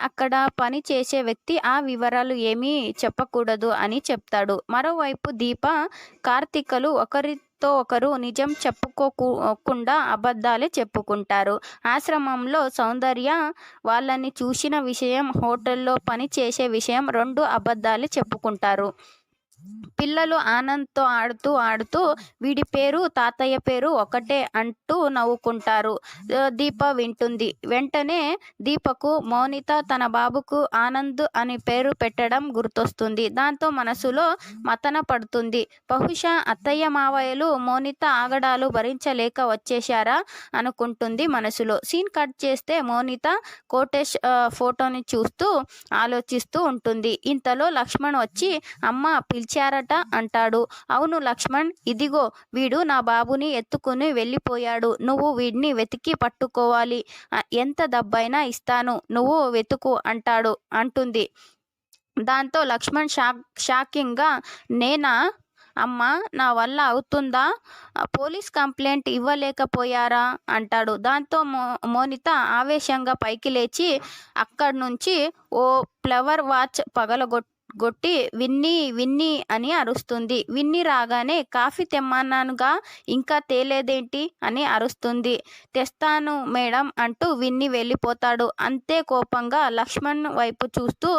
అక్కడ పని చేసే వ్యక్తి ఆ వివరాలు ఏమీ చెప్పకూడదు అని చెప్తాడు. మరోవైపు దీప కార్తీకలు ఒకరితో ఒకరు నిజం చెప్పుకోకుండా అబద్ధాలే చెప్పుకుంటారు. ఆశ్రమంలో సౌందర్య వాళ్ళని చూసిన విషయం హోటల్లో పని చేసే విషయం రెండు అబద్ధాలే చెప్పుకుంటారు. పిల్లలు ఆనంద్తో ఆడుతూ ఆడుతూ వీడి పేరు తాతయ్య పేరు ఒకటే అంటూ నవ్వుకుంటారు. దీప వింటుంది. వెంటనే దీపకు మౌనిత తన బాబుకు ఆనంద్ అని పేరు పెట్టడం గుర్తొస్తుంది. దాంతో మనసులో మతన పడుతుంది. బహుశా అత్తయ్య మావయ్యలు మౌనిత ఆగడాలు భరించలేక వచ్చేశారా అనుకుంటుంది మనసులో. సీన్ కట్ చేస్తే మౌనిత కోటేష్ ఫోటోని చూస్తూ ఆలోచిస్తూ ఉంటుంది. ఇంతలో లక్ష్మణ్ వచ్చి అమ్మ ఇచ్చారట అంటాడు. అవును లక్ష్మణ్ ఇదిగో వీడు నా బాబుని ఎత్తుకుని వెళ్ళిపోయాడు. నువ్వు వీడిని వెతికి పట్టుకోవాలి. ఎంత డబ్బైనా ఇస్తాను. నువ్వు వెతుకు అంటాడు అంటుంది. దాంతో లక్ష్మణ్ షాక్ షాకింగ్గా నేనా? అమ్మ నా వల్ల అవుతుందా? పోలీస్ కంప్లైంట్ ఇవ్వలేకపోయారా? అంటాడు. దాంతో మో మోనిత ఆవేశంగా పైకి లేచి అక్కడి నుంచి ఓ ఫ్లవర్ వాచ్ పగలగొట్ గొట్టి విన్ని విన్ని అని అరుస్తుంది. విన్ని రాగానే కాఫీ తెమ్మన్నానుగా ఇంకా తేలేదేంటి అని అరుస్తుంది. తెస్తాను మేడం అంటూ విన్ని వెళ్ళిపోతాడు. అంతే కోపంగా లక్ష్మణ్ వైపు చూస్తూ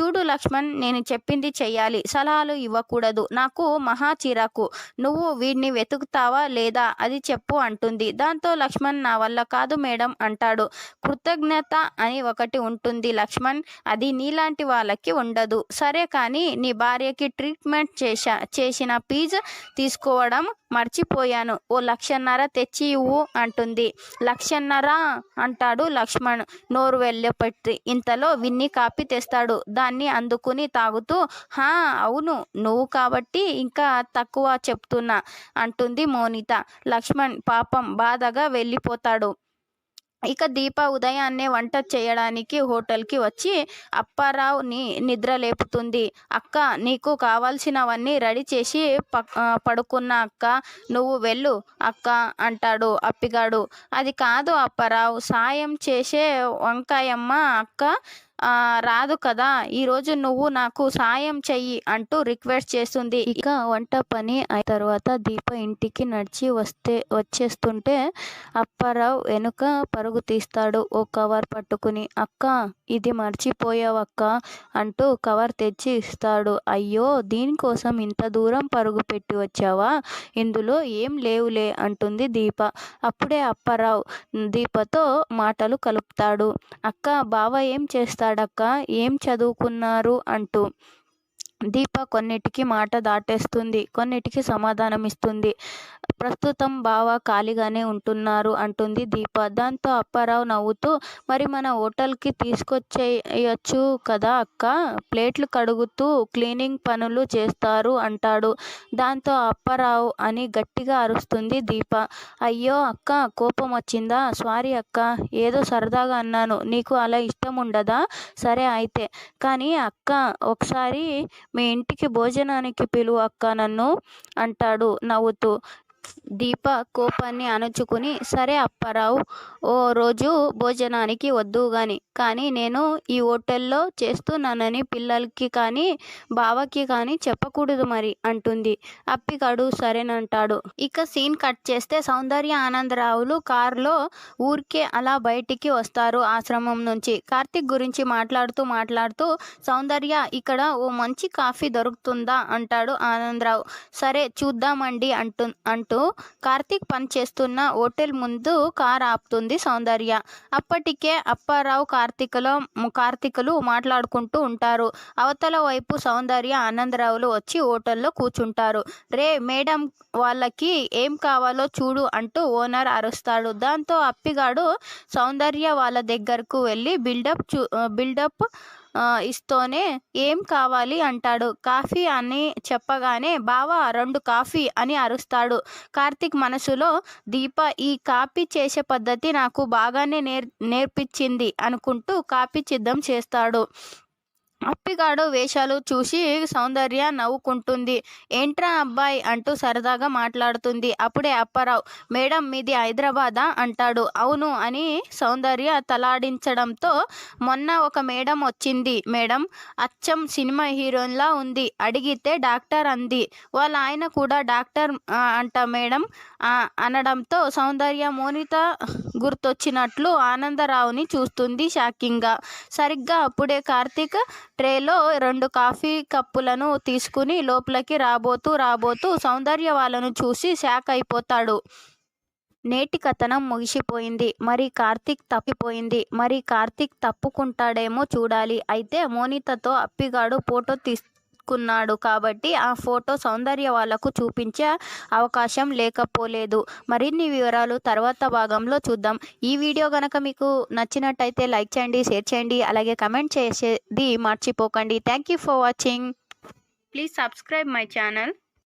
చూడు లక్ష్మణ్ నేను చెప్పింది చెయ్యాలి. సలహాలు ఇవ్వకూడదు. నాకు మహా చిరాకు. నువ్వు వీడిని వెతుకుతావా లేదా? అది చెప్పు అంటుంది. దాంతో లక్ష్మణ్ నా వల్ల కాదు మేడం అంటాడు. కృతజ్ఞత అని ఒకటి ఉంటుంది. లక్ష్మణ్ అది నీలాంటి వాళ్ళకి ఉండదు. సరే కానీ నీ భార్యకి ట్రీట్మెంట్ చేశా చేసిన ఫీజు తీసుకోవడం మర్చిపోయాను. ఓ లక్షన్నర తెచ్చి ఇవ్వు అంటుంది. లక్షన్నర అంటాడు లక్ష్మణ్. నోరు వెళ్ళపెట్టి ఇంతలో విన్ని కాపీ తెస్తాడు. దాన్ని అందుకుని తాగుతూ హా అవును నువ్వు కాబట్టి ఇంకా తక్కువ చెప్తున్నా అంటుంది మోనిత. లక్ష్మణ్ పాపం బాధగా వెళ్ళిపోతాడు. ఇక దీప ఉదయాన్నే వంట చేయడానికి హోటల్కి వచ్చి అప్పారావుని నిద్ర లేపుతుంది. అక్క నీకు కావాల్సినవన్నీ రెడీ చేసి ప పడుకున్న అక్క. నువ్వు వెళ్ళు. అక్క అంటాడు అప్పిగాడు. అది కాదు అప్పారావు. సాయం చేసే వంకాయమ్మ అక్క రాదు కదా. ఈరోజు నువ్వు నాకు సాయం చెయ్యి అంటూ రిక్వెస్ట్ చేస్తుంది. ఇక వంట పని అయిన తర్వాత దీప ఇంటికి నడిచి వస్తే వచ్చేస్తుంటే అప్పారావు వెనుక పరుగు తీస్తాడు. ఓ కవర్ పట్టుకుని అక్క ఇది మర్చిపోయావక్క అంటూ కవర్ తెచ్చి ఇస్తాడు. అయ్యో దీనికోసం ఇంత దూరం పరుగు పెట్టి వచ్చావా? ఇందులో ఏం లేవులే అంటుంది దీప. అప్పుడే అప్పారావు దీపతో మాటలు కలుపుతాడు. అక్క బావ ఏం చేస్తాడు మాట్లాడక ఏం చదువుకున్నారు అంటూ దీప కొన్నిటికి మాట దాటేస్తుంది కొన్నిటికి సమాధానం ఇస్తుంది ప్రస్తుతం బావ ఖాళీగానే ఉంటున్నారు అంటుంది దీప. దాంతో అప్పారావు నవ్వుతూ మరి మన హోటల్కి తీసుకొచ్చేయచ్చు కదా అక్క? ప్లేట్లు కడుగుతూ క్లీనింగ్ పనులు చేస్తారు అంటాడు. దాంతో అప్పారావు అని గట్టిగా అరుస్తుంది దీప. అయ్యో అక్క కోపం వచ్చిందా? సారీ అక్క ఏదో సరదాగా అన్నాను. నీకు అలా ఇష్టం ఉండదా? సరే అయితే. కానీ అక్క ఒకసారి మీ ఇంటికి భోజనానికి పిలువు అక్క నన్ను అంటాడు నవ్వుతూ. దీప కోపాన్ని అణుచుకుని సరే అప్పారావు ఓ రోజు భోజనానికి వద్దు గాని కానీ నేను ఈ హోటల్లో చేస్తున్నానని పిల్లలకి కానీ బావకి కానీ చెప్పకూడదు మరి అంటుంది. అప్పిగాడు సరేనంటాడు. ఇక సీన్ కట్ చేస్తే సౌందర్య ఆనందరావులు కారులో ఊరికే అలా బయటికి వస్తారు ఆశ్రమం నుంచి. కార్తిక్ గురించి మాట్లాడుతూ మాట్లాడుతూ సౌందర్య ఇక్కడ ఓ మంచి కాఫీ దొరుకుతుందా అంటాడు ఆనందరావు. సరే చూద్దామండి అంటు అంటు కార్తీక్ పనిచేస్తున్న హోటల్ ముందు కార్ ఆపుతుంది సౌందర్య. అప్పటికే అప్పారావు కార్తీకలో కార్తీకులు మాట్లాడుకుంటూ ఉంటారు. అవతల వైపు సౌందర్య ఆనందరావులు వచ్చి హోటల్లో కూర్చుంటారు. రే మేడం వాళ్ళకి ఏం కావాలో చూడు అంటూ ఓనర్ అరుస్తాడు. దాంతో అప్పిగాడు సౌందర్య వాళ్ళ దగ్గరకు వెళ్ళి బిల్డప్ చూ బిల్డప్ ఇస్తూనే ఏం కావాలి అంటాడు. కాఫీ అని చెప్పగానే బావా రెండు కాఫీ అని అరుస్తాడు. కార్తీక్ మనసులో దీప ఈ కాపీ చేసే పద్ధతి నాకు బాగానే నేర్ నేర్పించింది అనుకుంటూ కాపీ సిద్ధం చేస్తాడు. అప్పిగాడు వేషాలు చూసి సౌందర్య నవ్వుకుంటుంది. ఏంట్రా అబ్బాయి? అంటూ సరదాగా మాట్లాడుతుంది. అప్పుడే అప్పారావు మేడం మీది హైదరాబాదా? అంటాడు. అవును అని సౌందర్య తలాడించడంతో మొన్న ఒక మేడం వచ్చింది. మేడం అచ్చం సినిమా హీరోయిన్లా ఉంది. అడిగితే డాక్టర్ అంది. వాళ్ళ ఆయన కూడా డాక్టర్ అంట మేడం అనడంతో సౌందర్య మోనిత గుర్తొచ్చినట్లు ఆనందరావుని చూస్తుంది షాకింగ్గా. సరిగ్గా అప్పుడే కార్తీక్ ట్రేలో రెండు కాఫీ కప్పులను తీసుకుని లోపలికి రాబోతూ రాబోతూ సౌందర్య వాళ్ళను చూసి షాక్ అయిపోతాడు. నేటి కథనం ముగిసిపోయింది. మరి కార్తీక్ తప్పిపోయింది. మరి కార్తీక్ తప్పుకుంటాడేమో చూడాలి. అయితే మోనితతో అప్పిగాడు ఫోటో తీసుకున్నాడు కాబట్టి ఆ ఫోటో సౌందర్య వాళ్ళకు చూపించే అవకాశం లేకపోలేదు. మరిన్ని వివరాలు తర్వాత భాగంలో చూద్దాం. ఈ వీడియో కనుక మీకు నచ్చినట్టయితే లైక్ చేయండి షేర్ చేయండి అలాగే కమెంట్ చేసేది మర్చిపోకండి. Thank you for watching. Please subscribe my channel.